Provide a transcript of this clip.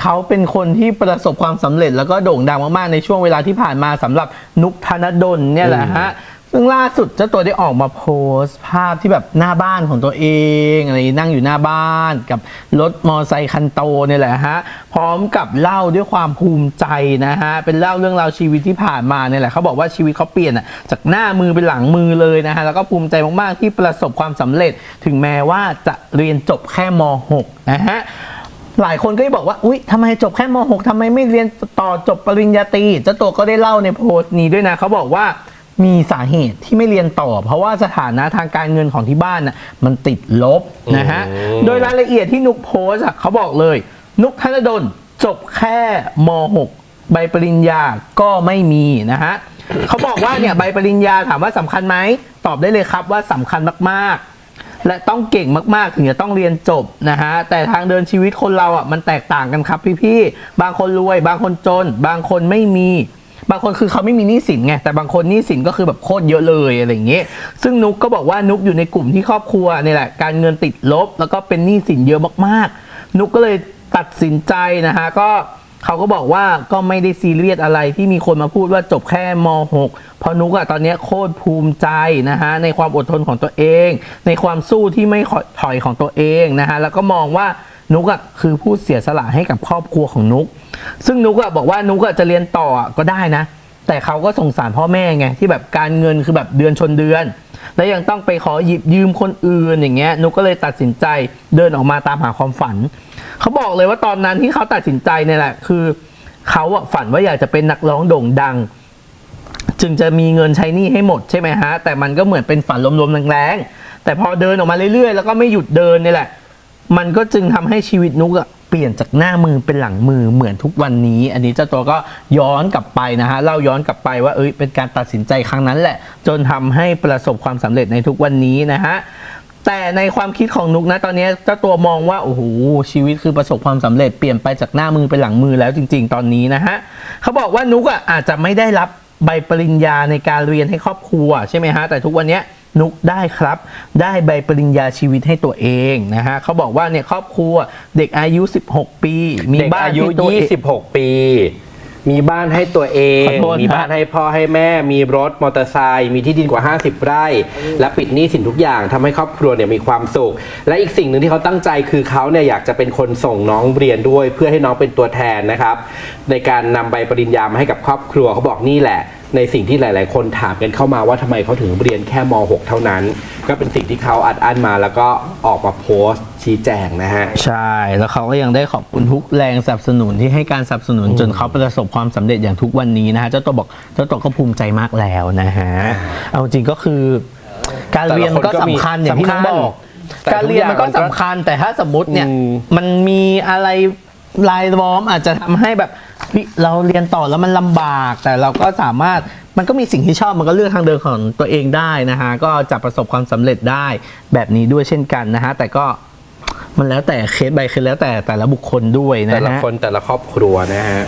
เขาเป็นคนที่ประสบความสำเร็จแล้วก็โด่งดังมากๆ ในช่วงเวลาที่ผ่านมาสำหรับนุกธนดลเนี่ยแหละฮะ ซึ่งล่าสุดเจ้าตัวได้ออกมาโพสต์ภาพที่แบบหน้าบ้านของตัวเองอะไรนั่งอยู่หน้าบ้านกับรถมอไซคันโตเนี่ยแหละฮะ พร้อมกับเล่าด้วยความภูมิใจนะฮะ เป็นเล่าเรื่องราวชีวิตที่ผ่านมาเนี่ยแหละเขาบอกว่าชีวิตเขาเปลี่ยนอะจากหน้ามือเป็นหลังมือเลยนะฮะ แล้วก็ภูมิใจมากๆที่ประสบความสำเร็จ ถึงแม้ว่าจะเรียนจบแค่ม .6 นะฮะ หลายคนก็จะบอกว่า อุ๊ยทำไมจบแค่ม .6 ทำไมไม่เรียนต่อจบปริญญาตรีเจ้าตัวก็ได้เล่าในโพสต์นี้ด้วยนะเขาบอกว่ามีสาเหตุที่ไม่เรียนต่อ เพราะว่าสถานะทางการเงินของที่บ้านน่ะมันติดลบนะฮะอืมโดยรายละเอียดที่นุกโพสต์อะเขาบอกเลย นุกธนดลจบแค่ม .6 ใบปริญญาก็ไม่มีนะฮะเขาบอกว่าเนี่ยใบปริญญาถามว่าสำคัญไหมตอบได้เลยครับว่าสำคัญมากๆ และต้องเก่งมากๆ ถึงจะต้องเรียนจบนะฮะ แต่ทางเดินชีวิตคนเราอะมันแตกต่างกันครับพี่ๆ บางคนรวย บางคนจน บางคนไม่มี บางคนคือเขาไม่มีหนี้สินไง แต่บางคนหนี้สินก็คือแบบโคตรเยอะเลยอะไรอย่างเงี้ย ซึ่งนุกก็บอกว่านุกอยู่ในกลุ่มที่ครอบครัวนี่แหละ การเงินติดลบ แล้วก็เป็นหนี้สินเยอะมากๆ นุกก็เลยตัดสินใจนะฮะก็ เขาก็บอกว่าก็ไม่ได้ซีเรียสอะไรที่มีคนมาพูดว่าจบแค่ม .6 เพราะนุกอะตอนนี้โคตรภูมิใจนะฮะในความอดทนของตัวเอง ในความสู้ที่ไม่ถอยของตัวเองนะฮะแล้วก็มองว่านุกอะคือผู้เสียสละให้กับครอบครัวของนุก ซึ่งนุกอะบอกว่านุกอะจะเรียนต่อก็ได้นะ แต่เขาก็สงสารพ่อแม่ไงที่แบบการเงินคือแบบเดือนชนเดือน แล้วยังต้องไปขอหยิบยืมคนอื่นอย่างเงี้ยนุกก็เลยตัดสินใจเดินออกมาตามหาความฝัน เขาบอกเลยว่าตอนนั้นที่เขาตัดสินใจเนี่ยแหละคือเขาอะฝันว่าอยากจะเป็นนักร้องโด่งดัง จึงจะมีเงินใช้หนี้ให้หมดใช่ไหมฮะ แต่มันก็เหมือนเป็นฝันลมๆแรงๆแต่พอเดินออกมาเรื่อยๆ แล้วก็ไม่หยุดเดินเนี่ยแหละ มันก็จึงทำให้ชีวิตนุกอะ ปลี่ยนจากหน้ามือเป็นหลังมือเหมือนทุกวันนี้ อันนี้เจ้าตัวก็ย้อนกลับไปนะฮะเล่าย้อนกลับไปว่าเอ้ยเป็นการตัดสินใจครั้งนั้นแหละ จนทำให้ประสบความสำเร็จในทุกวันนี้นะฮะแต่ในความคิดของนุกนะตอนนี้เจ้าตัวมองว่าโอ้โหชีวิตคือประสบความสำเร็จเปลี่ยนไปจากหน้ามือเป็นหลังมือแล้วจริง ๆ ตอนนี้นะฮะเขาบอกว่านุกอะอาจจะไม่ได้รับใบปริญญาในการเรียนให้ครอบครัวใช่ไหมฮะแต่ทุกวันนี้ นุกได้ครับ ได้ใบปริญญาชีวิตให้ตัวเองนะฮะเขาบอกว่าเนี่ยครอบครัวเด็กอายุ 16 ปี มีเด็กบ้านอายุ ที่ตัวเอง 26 ปี มีบ้านให้ตัวเอง ขอโทษมีบ้านให้พ่อให้แม่ มีรถมอเตอร์ไซค์มีที่ดินกว่า 50 ไร่ และปิดหนี้สินทุกอย่างทำให้ครอบครัวเนี่ยมีความสุข และอีกสิ่งหนึ่งที่เขาตั้งใจคือเขาเนี่ยอยากจะเป็นคนส่งน้องเรียนด้วย เพื่อให้น้องเป็นตัวแทนนะครับ ในการนำใบปริญญามาให้กับครอบครัวเขาบอกนี่แหละ ในสิ่งที่หลาย ๆ คนถามกันเข้ามาว่าทำไมเขาถึงเรียนแค่ม .6 เท่านั้น ก็เป็นสิ่งที่เขาอัดอั้นมาแล้วก็ออกมาโพสต์ชี้แจงนะฮะ ใช่ แล้วเขาก็ยังได้ขอบคุณทุกแรงสนับสนุนที่ให้การสนับสนุนจนเขาประสบความสำเร็จอย่างทุกวันนี้นะฮะ เจ้าตัวบอกเจ้าตัวก็ภูมิใจมากแล้วนะฮะ เอาจริงก็คือ การเรียนมันก็สำคัญอย่างที่น้องบอก แต่การทุกเรียนมันก็อย่างมันก็สำคัญแต่ถ้าสมมติเนี่ยอืม มันมีอะไรรายล้อมอาจจะทำให้แบบ เฮ้ยเราเรียนต่อแล้วมันลำบาก แต่เราก็สามารถมันก็มีสิ่งที่ชอบมันก็เลือกทางเดินของตัวเองได้นะฮะก็จะประสบความสำเร็จได้แบบนี้ด้วยเช่นกันนะฮะแต่ก็มันแล้วแต่เคสใบเคสแล้วแต่แต่ละบุคคลด้วยนะฮะ แต่ละคนแต่ละครอบครัวนะฮะ